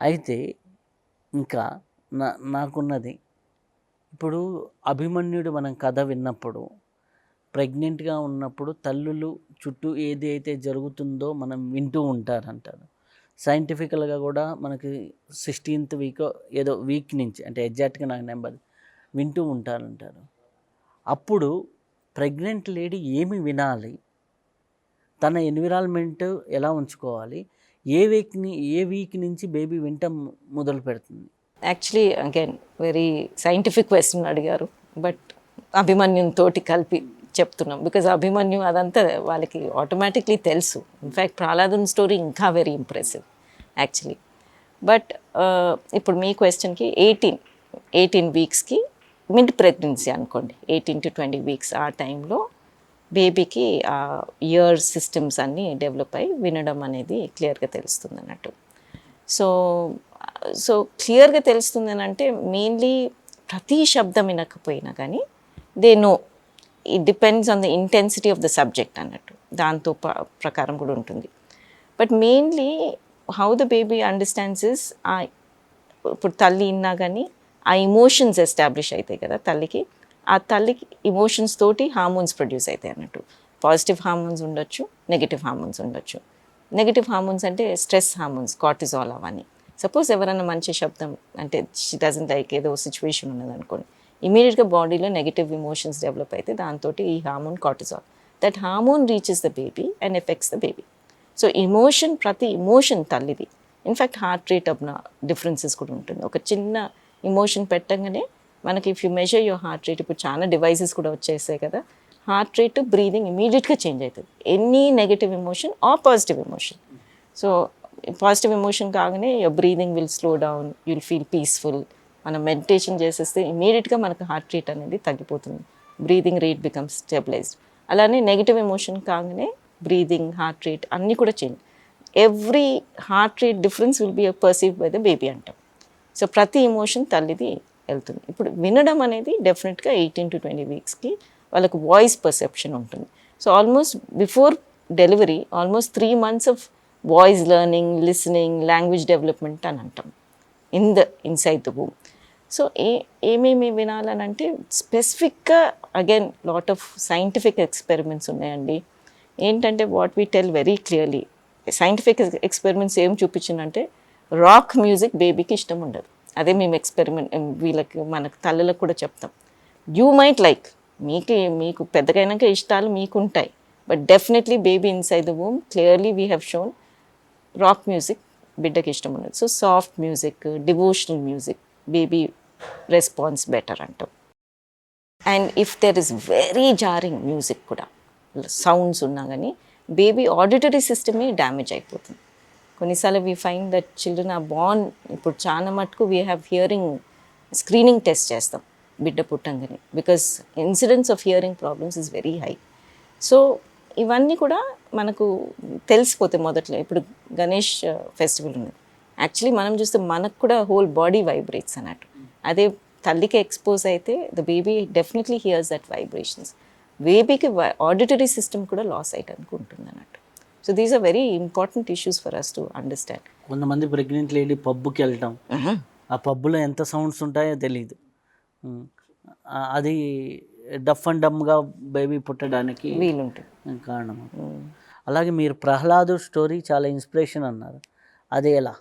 అయితే ఇంకా నా నాకున్నది. ఇప్పుడు అభిమన్యుడు మనం కథ విన్నప్పుడు ప్రెగ్నెంట్గా ఉన్నప్పుడు తల్లులు చుట్టూ ఏది అయితే జరుగుతుందో మనం వింటూ ఉంటారంటారు. సైంటిఫికల్గా కూడా మనకి సిక్స్టీన్త్ వీక్ ఏదో వీక్ నుంచి అంటే ఎగ్జాక్ట్గా నాకు నెంబర్ వింటూ ఉంటారంటారు. అప్పుడు ప్రెగ్నెంట్ లేడీ ఏమి వినాలి? తన ఎన్విరాన్మెంట్ ఎలా ఉంచుకోవాలి? ఏ వీక్ని ఏ వీక్ నుంచి బేబీ వింటం మొదలు పెడుతుంది? Actually again very scientific question అడిగారు. బట్ అభిమన్యుతో కలిపి చెప్తున్నాం. బికాజ్ అభిమన్యు అదంతా వాళ్ళకి ఆటోమేటిక్లీ తెలుసు. ఇన్ఫ్యాక్ట్ ప్రహ్లాదన్ స్టోరీ ఇంకా వెరీ ఇంప్రెసివ్ యాక్చువల్లీ బట్ ఇప్పుడు మీ క్వశ్చన్కి ఎయిటీన్ ఎయిటీన్ వీక్స్కి మిడ్ ప్రెగ్నెన్సీ అనుకోండి. ఎయిటీన్ టు ట్వంటీ వీక్స్ ఆ టైంలో బేబీకి ఆ ఇయర్ సిస్టమ్స్ అన్నీ డెవలప్ అయ్యి వినడం అనేది క్లియర్గా తెలుస్తుంది అన్నట్టు. సో సో క్లియర్గా తెలుస్తుంది అని అంటే మెయిన్లీ ప్రతి శబ్దం వినకపోయినా కానీ they know it depends on the intensity of the subject అన్నట్టు. దాంతో ప- ప్రకారం కూడా ఉంటుంది. But mainly how the baby understands is ఆ ఇప్పుడు తల్లి ఇన్నా కానీ ఆ ఇమోషన్స్ ఎస్టాబ్లిష్ అవుతాయి కదా తల్లికి. ఆ తల్లికి ఇమోషన్స్ తోటి హార్మోన్స్ ప్రొడ్యూస్ అవుతాయి అన్నట్టు. పాజిటివ్ హార్మోన్స్ ఉండొచ్చు నెగిటివ్ హార్మోన్స్ ఉండొచ్చు. నెగిటివ్ హార్మోన్స్ అంటే స్ట్రెస్ హార్మోన్స్ కార్టిజాల్ అవన్నీ. సపోజ్ ఎవరైనా మంచి శబ్దం అంటే షీ డజన్ లైక్ ఏదో సిచ్యువేషన్ ఉన్నదనుకోండి ఇమీడియట్గా బాడీలో నెగిటివ్ ఇమోషన్స్ డెవలప్ అయితే దాంతో ఈ hormone cortisol that hormone reaches the baby and effects the baby so emotion ప్రతి ఇమోషన్ తల్లిది. ఇన్ఫ్యాక్ట్ హార్ట్ రేట్ అప్న డిఫరెన్సెస్ కూడా ఉంటుంది. ఒక చిన్న ఇమోషన్ పెట్టగానే మనకి if you measure your heart rate ఇప్పుడు చాలా డివైసెస్ కూడా వచ్చేసాయి కదా. హార్ట్ రేట్ బ్రీదింగ్ ఇమీడియట్గా చేంజ్ అవుతుంది. Any negative emotion or positive emotion so positive emotion కాగానే your breathing will slow down you'll feel peaceful మనం మెడిటేషన్ చేసేస్తే ఇమీడియట్గా మనకు హార్ట్ రేట్ అనేది తగ్గిపోతుంది. బ్రీదింగ్ రేట్ బికమ్స్ స్టెబిలైజ్డ్ అలానే నెగిటివ్ ఎమోషన్ కాగానే బ్రీదింగ్ హార్ట్ రేట్ అన్నీ కూడా change every heart rate difference will be perceive by the baby అంటాం సో ప్రతి ఎమోషన్ తల్లిది వెళ్తుంది. ఇప్పుడు వినడం అనేది డెఫినెట్గా ఎయిటీన్ టు ట్వంటీ వీక్స్కి వాళ్ళకు వాయిస్ పర్సెప్షన్ ఉంటుంది. So almost before delivery almost three months of voice learning listening language development అని అంటాం. ఇన్ ద ఇన్సైడ్ ద బూమ్. సో ఏ ఏమేమి వినాలని అంటే స్పెసిఫిక్గా again lot of scientific experiments ఉన్నాయండి. ఏంటంటే what we tell very clearly scientific experiments ఏం చూపించిందంటే రాక్ మ్యూజిక్ బేబీకి ఇష్టం ఉండదు. అదే మేము ఎక్స్పెరిమెంట్ వీళ్ళకి మనకు తల్లులకు కూడా చెప్తాం. యూ మైట్ లైక్ మీకు మీకు పెద్దగైనాక ఇష్టాలు మీకు ఉంటాయి but definitely baby inside the home clearly we have shown rock music బిడ్డకి ఇష్టం ఉండదు so soft music devotional music baby response better అంటాం. And if there is very jarring music కూడా సౌండ్స్ ఉన్నా కానీ బేబీ ఆడిటరీ సిస్టమే డ్యామేజ్ అయిపోతుంది. కొన్నిసార్లు వీ ఫైండ్ దట్ చిల్డ్రన్ ఆ బాన్ ఇప్పుడు చాలా మటుకు we have hearing screening test చేస్తాం బిడ్డ పుట్టంగానే. Because incidence of hearing problems is very high so ఇవన్నీ కూడా మనకు తెలిసిపోతాయి మొదట్లో. ఇప్పుడు గణేష్ uh, ఫెస్టివల్ ఉన్నది. యాక్చువల్లీ మనం చూస్తే మనకు కూడా హోల్ బాడీ వైబ్రేట్స్ అన్నట్టు. అదే తల్లికి ఎక్స్పోజ్ అయితే the baby definitely hears that vibrations బేబీకి ఆడిటరీ సిస్టమ్ కూడా లాస్ అయ్యడానికి ఉంటుంది అన్నట్టు so these are very important issues for us to understand కొంతమంది ప్రెగ్నెంట్ లేడీ పబ్కి వెళ్ళటం ఆ పబ్బులో ఎంత సౌండ్స్ ఉంటాయో తెలియదు అది డఫ్ అండ్ డమ్గా బేబీ పుట్టడానికి వీలుంటుంది. కారణం. అలాగే మీరు ప్రహ్లాదు స్టోరీ చాలా ఇన్స్పిరేషన్ అన్నారు. అది ఎలా?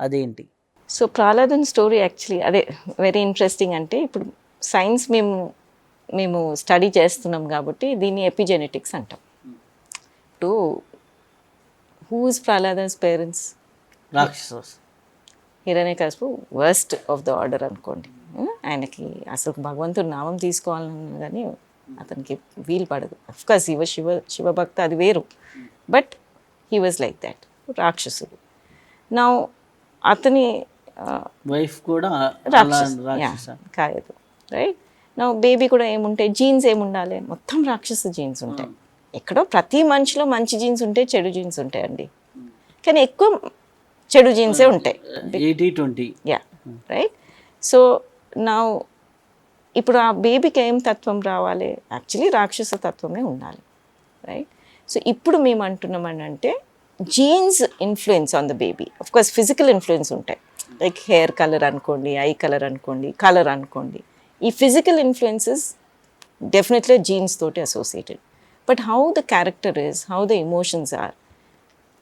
అదేంటి? సో ప్రహ్లాదన్ స్టోరీ యాక్చువల్లీ అదే వెరీ ఇంట్రెస్టింగ్ అంటే ఇప్పుడు సైన్స్ మేము మేము స్టడీ చేస్తున్నాం కాబట్టి దీన్ని ఎపిజెనెటిక్స్ అంటాం. ఇప్పుడు హూస్ ప్రహ్లాదన్స్ పేరెంట్స్ రాక్షస Hiranyakashipu worst of the order అనుకోండి. ఆయనకి అసలు భగవంతుడు నామం తీసుకోవాలన్నా కానీ అతనికి వీలు పడదు. అఫ్కోర్స్ శివ శివ శివభక్త అది వేరు. But he was like that రాక్షసుడు. నా అతని వైఫ్ కూడా కాయదు రైట్ నా బేబీ కూడా ఏముంటాయి? జీన్స్ ఏముండాలి? మొత్తం రాక్షస జీన్స్ ఉంటాయి. ఎక్కడో ప్రతి మనిషిలో మంచి జీన్స్ ఉంటాయి చెడు జీన్స్ ఉంటాయండి. కానీ ఎక్కువ చెడు జీన్సే ఉంటాయి. Eighty twenty. Yeah right? So నా ఇప్పుడు ఆ బేబీకి ఏం తత్వం రావాలి? యాక్చువల్లీ రాక్షస తత్వమే ఉండాలి రైట్? సో ఇప్పుడు మేము అంటున్నామని అంటే genes influence on the baby. Of course physical influence ఉంటాయి. లైక్ హెయిర్ కలర్ అనుకోండి ఐ కలర్ అనుకోండి కలర్ అనుకోండి. ఈ ఫిజికల్ ఇన్ఫ్లుయెన్సెస్ డెఫినెట్లీ జీన్స్ తోటి associated but how the character is how the emotions are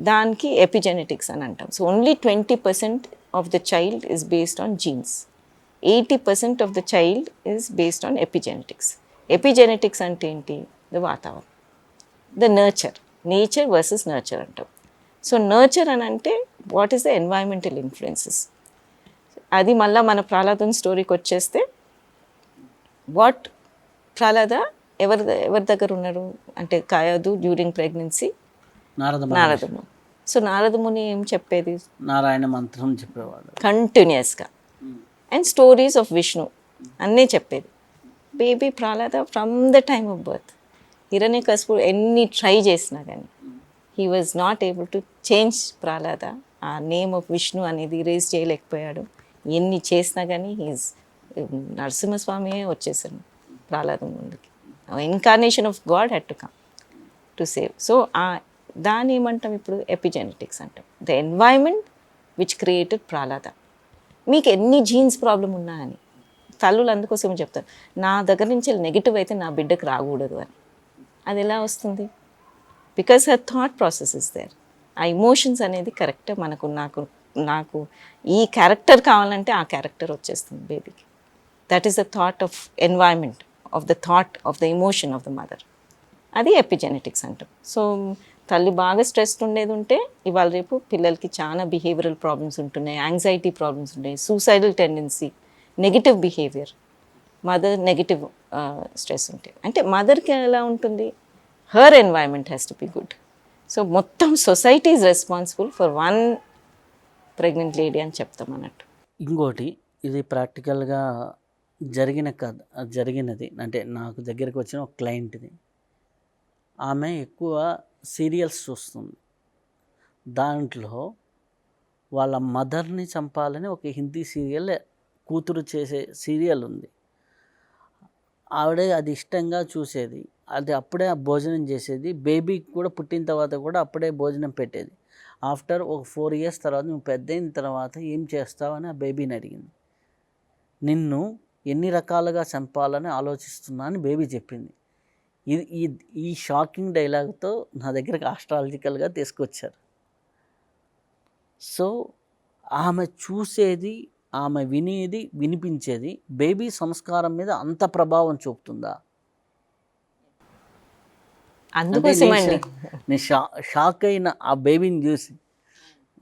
దానికి ఎపిజెనెటిక్స్ అని అంటాం. So only twenty percent of the child is based on genes eighty percent of the child is based on epigenetics epigenetics అంటే ఏంటి? The వాతావరణం. The nurture nature versus nurture అంటాం. So nurture అని అంటే what is the environmental influences అది మళ్ళీ మన ప్రహ్లాదం స్టోరీకి వచ్చేస్తే వాట్ ప్రహ్లాద ఎవరి ఎవరి దగ్గర ఉన్నారు? అంటే కాయదు డ్యూరింగ్ ప్రెగ్నెన్సీ నారద నారదము సో నారదముని ఏం చెప్పేది? నారాయణ మంత్రం చెప్పేవాడు. కంటిన్యూస్గా అండ్ స్టోరీస్ ఆఫ్ విష్ణు అన్నీ చెప్పేది. Baby Prahlada from the time of birth హిరణ్యకశిపుడు ఎన్ని ట్రై చేసినా కానీ he was not able to change Prahlada ఆ నేమ్ ఆఫ్ విష్ణు అనేది రేజ్ చేయలేకపోయాడు. ఎన్ని చేసినా కానీ హీజ్ నరసింహస్వామియే వచ్చేసాను ప్రహ్లాదం ముందుకి. Incarnation of God had to come to save so ఆ దాని ఏమంటాం ఇప్పుడు? ఎపిజెనెటిక్స్ అంటాం. The environment which created Prahlada మీకు ఎన్ని జీన్స్ ప్రాబ్లం ఉన్నా అని తల్లులు అందుకోసం చెప్తారు. నా దగ్గర నుంచి నెగిటివ్ అయితే నా బిడ్డకు రాకూడదు అని. అది ఎలా వస్తుంది? Because her thought process is there ఆ ఇమోషన్స్ అనేది కరెక్ట్ మనకు నాకు నాకు ఈ క్యారెక్టర్ కావాలంటే ఆ క్యారెక్టర్ వచ్చేస్తుంది బేబీకి that is the thought of environment of the thought of the emotion of the mother అది ఎపిజెనెటిక్స్ అంటాం. సో తల్లి బాగా స్ట్రెస్ ఉండేది ఉంటే ఇవాళ రేపు పిల్లలకి చాలా బిహేవియరల్ ప్రాబ్లమ్స్ ఉంటున్నాయి యాంగ్జైటీ ప్రాబ్లమ్స్ ఉన్నాయి suicidal tendency negative behaviour mother negative stress ఉంటే. అంటే మదర్కి ఎలా ఉంటుంది? Her environment has to be good so మొత్తం society is responsible for one pregnant lady అని చెప్తాం అన్నట్టు. ఇంకోటి ఇది ప్రాక్టికల్గా జరిగిన కథ జరిగినది. అంటే నాకు దగ్గరికి వచ్చిన ఒక క్లయింట్ది. ఆమె ఎక్కువ సీరియల్స్ చూస్తుంది. దాంట్లో వాళ్ళ మదర్ని చంపాలని ఒక హిందీ సీరియల్ కూతురు చేసే సీరియల్ ఉంది. ఆవిడే అది ఇష్టంగా చూసేది. అది అప్పుడే ఆ భోజనం చేసేది. బేబీకి కూడా పుట్టిన తర్వాత కూడా అప్పుడే భోజనం పెట్టేది. ఆఫ్టర్ ఒక ఫోర్ ఇయర్స్ తర్వాత నువ్వు పెద్ద అయిన తర్వాత ఏం చేస్తావు అని ఆ బేబీని అడిగింది. నిన్ను ఎన్ని రకాలుగా చంపాలని ఆలోచిస్తున్నా అని బేబీ చెప్పింది. ఇది ఈ ఈ షాకింగ్ డైలాగ్తో నా దగ్గరకు ఆస్ట్రాలజికల్గా తీసుకొచ్చారు. సో ఆమె చూసేది ఆమె వినేది వినిపించేది బేబీ సంస్కారం మీద అంత ప్రభావం చూపుతుందా? నేను షా- షాక్ అయిన ఆ బేబీని చూసి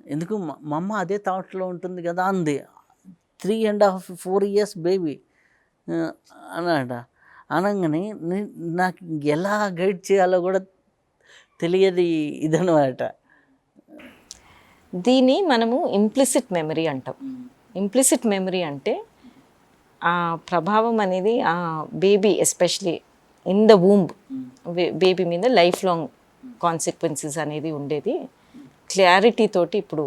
ఎందుకు మ- మా అమ్మ అదే థాట్లో ఉంటుంది కదా అంది. Three and half four years baby అన్నాడ అనగానే నాకు ఎలా గైడ్ చేయాలో కూడా తెలియదు ఇదనమాట. దీన్ని మనము ఇంప్లిసిట్ మెమరీ అంటాం. ఇంప్లిసిట్ మెమరీ అంటే ఆ ప్రభావం అనేది ఆ baby especially in the womb baby మీద లైఫ్ లాంగ్ కాన్సిక్వెన్సెస్ అనేది ఉండేది. క్లారిటీ తోటి ఇప్పుడు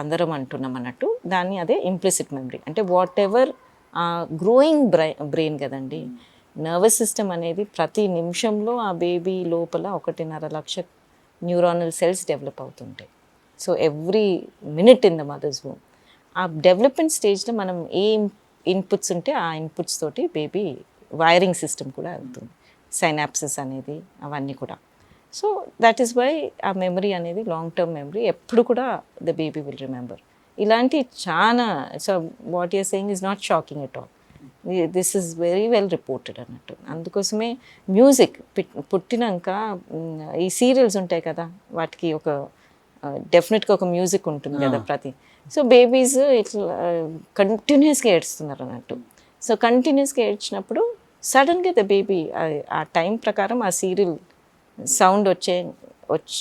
అందరం అంటున్నాం అన్నట్టు. దాన్ని అదే ఇంప్లిసిట్ మెమరీ అంటే వాట్ ఎవర్ గ్రోయింగ్ బ్రై బ్రెయిన్ కదండి. నర్వస్ సిస్టమ్ అనేది ప్రతి నిమిషంలో ఆ బేబీ లోపల ఒకటిన్నర లక్ష న్యూరానల్ సెల్స్ డెవలప్ అవుతుంటాయి. So every minute in the mother's home. ఆ డెవలప్మెంట్ స్టేజ్లో మనం ఏ ఇన్పుట్స్ ఉంటే ఆ ఇన్పుట్స్ తోటి బేబీ వైరింగ్ సిస్టమ్ కూడా అవుతుంది. సైనాప్సిస్ అనేది అవన్నీ కూడా. సో దట్ ఈస్ వై ఆ మెమరీ అనేది లాంగ్ టర్మ్ మెమరీ ఎప్పుడు కూడా ద బేబీ విల్ రిమెంబర్. ఇలాంటి చాలా so what you're saying is not shocking at all this is very well reported అన్నట్టు. అందుకోసమే మ్యూజిక్ పుట్టినాక ఈ సీరియల్స్ ఉంటాయి కదా వాటికి ఒక డెఫినెట్గా ఒక మ్యూజిక్ ఉంటుంది కదా ప్రతి. సో బేబీస్ ఇట్లా కంటిన్యూస్గా ఏడుస్తున్నారు అన్నట్టు. సో కంటిన్యూస్గా ఏడ్చినప్పుడు సడన్గా ద బేబీ ఆ టైం ప్రకారం ఆ సీరియల్ సౌండ్ వచ్చే వచ్చి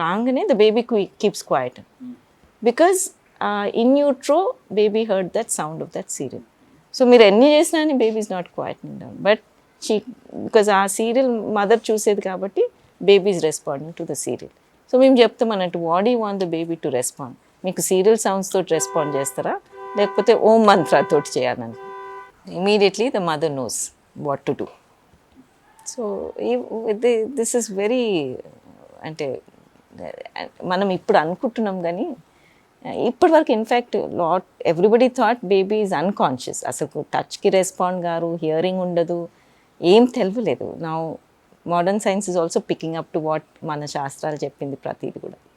రాగానే the baby keeps quiet because in utero baby heard that sound of that serial so మీరు ఎన్ని చేసినా అని baby is not quiet down but she because ఆ సీరియల్ మదర్ చూసేది కాబట్టి baby is responding to the serial so మేము చెప్తాం అన్నట్టు వాడీ you want the baby to respond మీకు సీరియల్ సౌండ్స్ తోటి రెస్పాండ్ చేస్తారా? లేకపోతే ఓం మంత్ర తోటి చేయాలని? Immediately the mother knows what to do so this is very అంటే మనం ఇప్పుడు అనుకుంటున్నాం కానీ ఇప్పటి వరకు in fact lot everybody thought baby is unconscious అసలు టచ్కి రెస్పాండ్ గారు హియరింగ్ ఉండదు ఏం తెలియలేదు నా modern science is also picking up to what మన శాస్త్రాలు చెప్పింది ప్రతిది కూడా.